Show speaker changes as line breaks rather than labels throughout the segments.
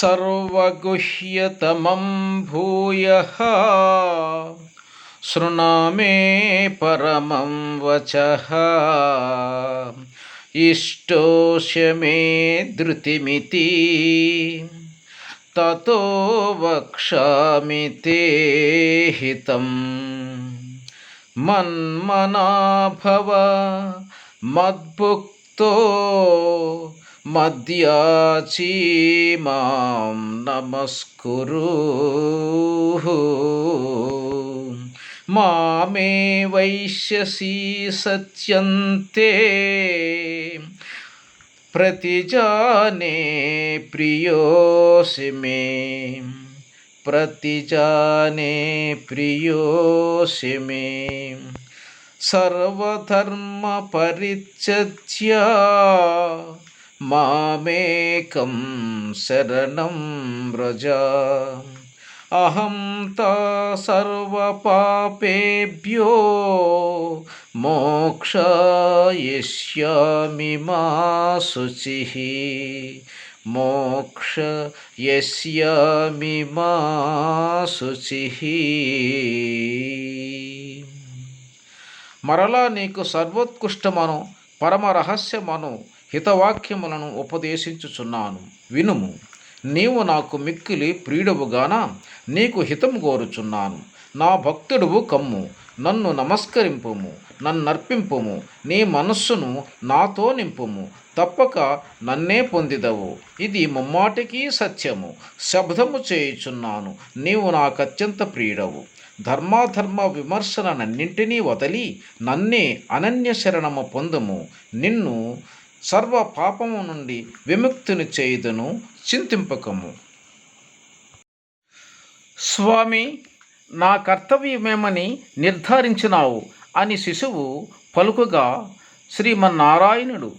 सर्वगुह्यतमं भूयः। शृणामे परमं वचः। इष्टोष्य मे धृतिमिति। ततो वक्ष्यामि ते हितं मन्मना भव मद्भुक्तो मद्याची माँ नमस्कुरुः। मामे वैश्यसी सत्यन्ते। प्रतिजाने प्रियोऽसि मे। प्रतिजाने प्रियोऽसि मे। सर्वधर्मपरित्यज्य మామేకం శరణం వ్రజ. అహం తా సర్వపాపేభ్యో మోక్షయిష్యామి మా శుచి. మోక్షయస్యామి మా శుచి. మరలా నీకు సర్వోత్కృష్టమను పరమ రహస్యమను హితవాక్యములను ఉపదేశించుచున్నాను. వినుము నీవు నాకు మిక్కిలి ప్రియుడవుగాన? నీకు హితం కోరుచున్నాను. నా భక్తుడువు కమ్ము నన్ను నమస్కరింపుము నన్నర్పింపుము నీ మనస్సును నాతో నింపుము తప్పక నన్నే పొందిదవు. ఇది ముమ్మాటికి సత్యము. శబ్దము చేయుచున్నాను నీవు నాకు అత్యంత ప్రియుడవు. ధర్మాధర్మ విమర్శనన్నింటినీ వదలి నన్నే అనన్య శరణము పొందుము. నిన్ను సర్వ పాపము నుండి విముక్తిని చేయుదును చింతింపకము. స్వామి నా కర్తవ్యమేమని నిర్ధారించినావు అని శిశువు పలుకుగా శ్రీమన్నారాయణుడు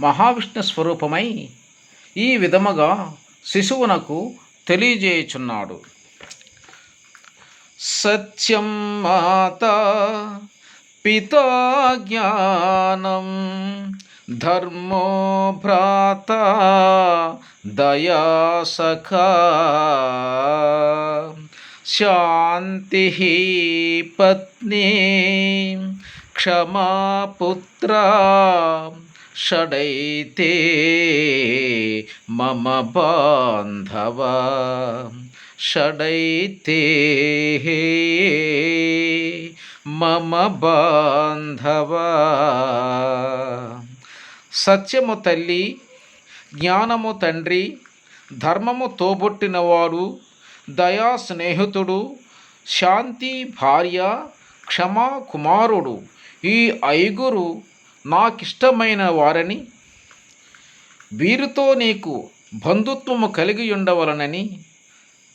మహావిష్ణు స్వరూపమై ఈ విధముగా శిశువునకు తెలియజేయుచున్నాడు. సత్యం మాత పితా జ్ఞానం धर्मो भ्राता दया सखा। शान्तिः पत्नी क्षमा पुत्रा षडैते मम बांधव षडैते मम बांधवा సత్యము తల్లి జ్ఞానము తండ్రి ధర్మము తోబొట్టినవాడు దయా స్నేహితుడు శాంతి భార్య క్షమా కుమారుడు. ఈ ఐగురు నాకిష్టమైన వారని వీరితో నీకు బంధుత్వము కలిగి ఉండవలనని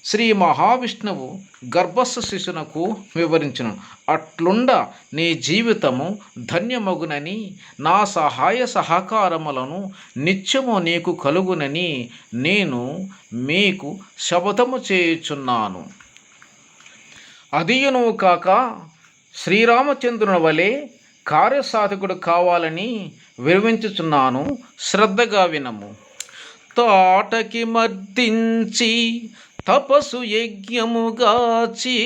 శ్రీ మహావిష్ణువు గర్భస్థ శిశునకు వివరించను. అట్లుండ నీ జీవితము ధన్యమగునని నా సహాయ సహకారములను నిత్యము నీకు కలుగునని నేను మీకు శపథము చేయుచున్నాను. అదియును కాక శ్రీరామచంద్రుని వలె కార్యసాధకుడు కావాలని విరమించుచున్నాను. శ్రద్ధగా వినము. తాటకి మర్దించి తపసు యజ్ఞముగాచి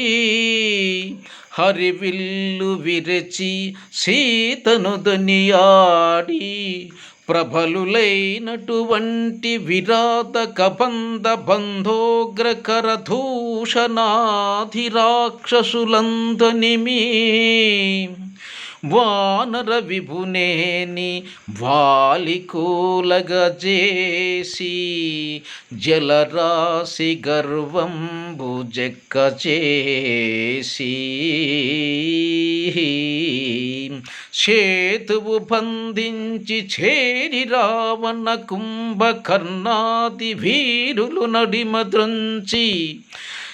హరివిల్లు విరచి సీతను దనియాడి ప్రబలులైనటువంటి విరాత కబంధ బంధోగ్రకర దూషణాధిరాక్షసులందనిమీ వానర విభునేని వాలికూలగజేసి జలరాశి గర్వం భుజెక్క చేసి చేతువు బంధించి చేరి రావణ కుంభకర్ణాది వీరులు నడిమద్రంచి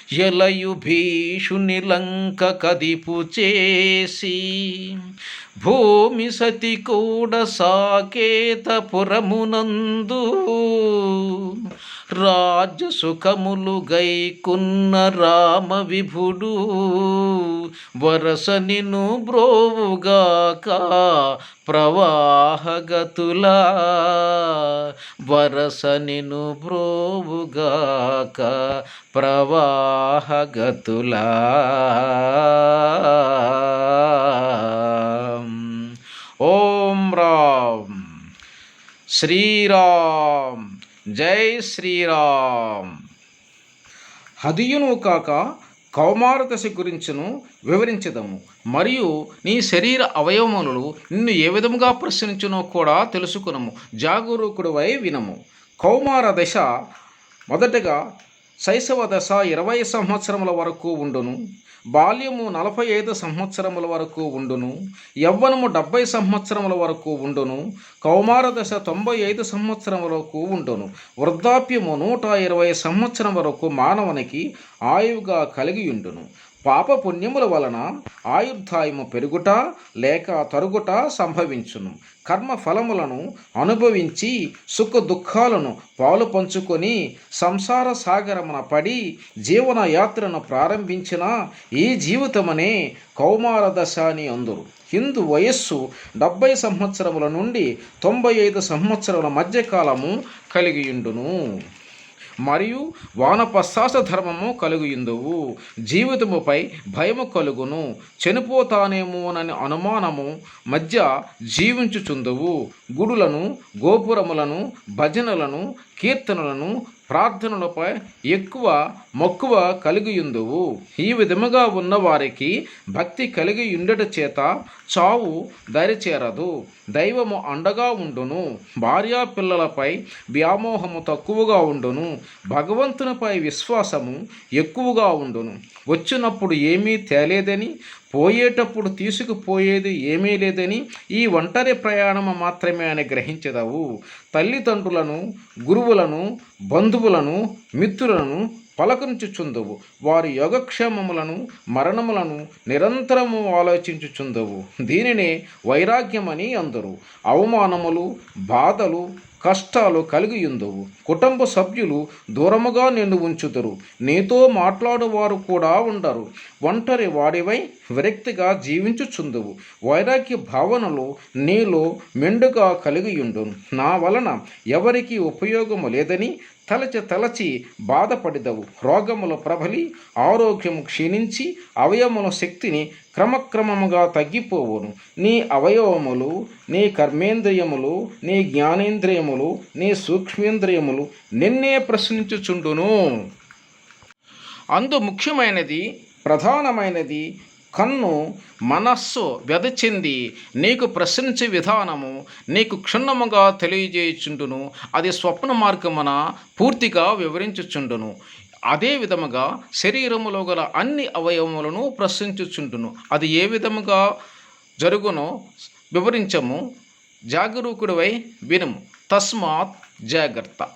ఎలయు భీషుని లంక కదిపు చేసి భూమి సతి కూడా సాకేతపురమునందు రాజసుఖములు గైకున్న రామ విభుడు వరస నిను బ్రోవుగాక ప్రవాహగతులా వరస నిను బ్రోవుగాక ప్రవాహగతులా ఓం రామ్ శ్రీరామ్. జై శ్రీరామ్. హదియును కాక కౌమార దశ గురించును వివరించదము. మరియు నీ శరీర అవయవములు నిన్ను ఏ విధముగా ప్రశ్నించునో కూడా తెలుసుకునము. జాగరూకుడువై వినము. కౌమార దశ మొదటగా శైశవ దశ ఇరవై సంవత్సరముల వరకు ఉండును. బాల్యము నలభై ఐదు సంవత్సరముల వరకు ఉండును యవ్వనము డెబ్బై సంవత్సరముల వరకు ఉండును కౌమార దశ తొంభై ఐదు సంవత్సరం వరకు ఉండును. వృద్ధాప్యము నూట ఇరవై సంవత్సరం వరకు మానవునికి ఆయువుగా కలిగి ఉండును పాప పుణ్యముల వలన ఆయుర్ధాయము పెరుగుట లేక తరుగుట సంభవించును. కర్మ ఫలములను అనుభవించి సుఖ దుఃఖాలను పాలు పంచుకొని సంసార సాగరమున పడి జీవన యాత్రను ప్రారంభించిన ఈ జీవితమనే కౌమార దశ అని అందరు. హిందూ వయస్సు డెబ్బై సంవత్సరముల నుండి తొంభై ఐదు సంవత్సరముల మధ్యకాలము కలిగియుండును. మరియు వానపశ్వాస ధర్మము కలుగుయిందువు. జీవితముపై భయము కలుగును. చనిపోతానేమోనని అనుమానము మధ్య జీవించుచుందువు. గుడులను గోపురములను భజనలను కీర్తనలను ప్రార్థనలపై ఎక్కువ మక్కువ కలిగియుందువు. ఈ విధముగా ఉన్నవారికి భక్తి కలిగి ఉండట చేత చావు దరిచేరదు. దైవము అండగా ఉండును. భార్యా పిల్లలపై వ్యామోహము తక్కువగా ఉండును. భగవంతునిపై విశ్వాసము ఎక్కువగా ఉండును. వచ్చినప్పుడు ఏమీ తేలేదని పోయేటప్పుడు తీసుకుపోయేది ఏమీ లేదని ఈ ఒంటరి ప్రయాణము మాత్రమే అని గ్రహించదవు. తల్లిదండ్రులను గురువులను బంధువులను మిత్రులను పలకరించుచుందవు వారి యోగక్షేమములను మరణములను నిరంతరము ఆలోచించుచుందవు దీనినే వైరాగ్యమని అందరు. అవమానములు బాధలు కష్టాలు కలిగియుందువు. కుటుంబ సభ్యులు దూరముగా నిన్ను ఉంచుదురు. నీతో మాట్లాడువారు కూడా ఉండరు. ఒంటరి వాడివై విరక్తిగా జీవించుచుందువు. వైరాగ్య భావనలు నీలో మెండుగా కలిగియుండును. నా వలన ఎవరికి ఉపయోగము లేదని తలచి తలచి బాధపడిదవు. రోగముల ప్రబలి ఆరోగ్యము క్షీణించి అవయముల శక్తిని క్రమక్రమముగా తగ్గిపోవును. నీ అవయవములు నీ కర్మేంద్రియములు నీ జ్ఞానేంద్రియములు నీ సూక్ష్మేంద్రియములు నిన్నే ప్రశ్నించుచుండును. అందు ముఖ్యమైనది ప్రధానమైనది కన్ను మనస్సు వ్యధచెంది నీకు ప్రశ్నించే విధానము నీకు క్షుణ్ణముగా తెలియజేయుచుండును. అది స్వప్న మార్గమున పూర్తిగా వివరించుచుండును. అదే విధముగా శరీరములో గల అన్ని అవయవములను ప్రశ్నించుచుండును. అది ఏ విధముగా జరుగునో వివరించము. జాగరూకుడివై వినుము తస్మాత్ జాగ్రత్త.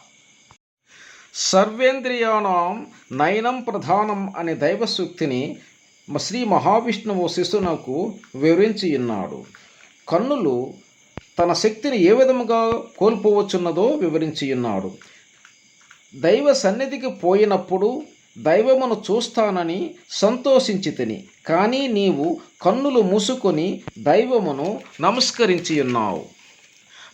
సర్వేంద్రియాణం నయనం ప్రధానం అనే దైవసూక్తిని శ్రీ మహావిష్ణువు శిశునకు వివరించి ఉన్నాడు. కన్నులు తన శక్తిని ఏ విధముగా కోల్పోవచ్చున్నదో వివరించి ఉన్నాడు. దైవ సన్నిధికి పోయినప్పుడు దైవమును చూస్తానని సంతోషించి తిని కానీ నీవు కన్నులు మూసుకొని దైవమును నమస్కరించి ఉన్నావు.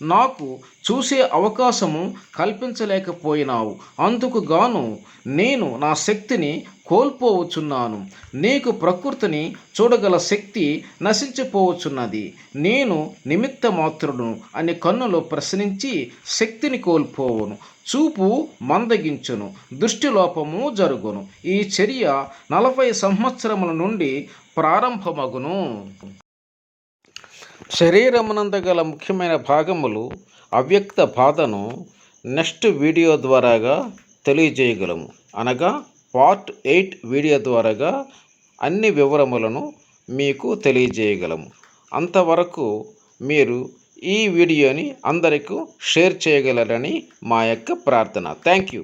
నాకు చూసే అవకాశము కల్పించలేకపోయినావు. అందుకు గాను నేను నా శక్తిని కోల్పోవచ్చున్నాను. నీకు ప్రకృతిని చూడగల శక్తి నశించిపోవచ్చున్నది. నేను నిమిత్త మాత్రుడు అని కన్నులు ప్రశ్నించి శక్తిని కోల్పోవును. చూపు మందగించును. దృష్టిలోపము జరుగును. ఈ చర్య నలభై సంవత్సరముల నుండి ప్రారంభమగును. శరీరమునంద గల ముఖ్యమైన భాగములు అవ్యక్త బాధను నెక్స్ట్ వీడియో ద్వారాగా తెలియజేయగలము. అనగా పార్ట్ ఎయిట్ వీడియో ద్వారాగా అన్ని వివరములను మీకు తెలియజేయగలము. అంతవరకు మీరు ఈ వీడియోని అందరికీ షేర్ చేయగలరని మా యొక్క ప్రార్థన. Thank you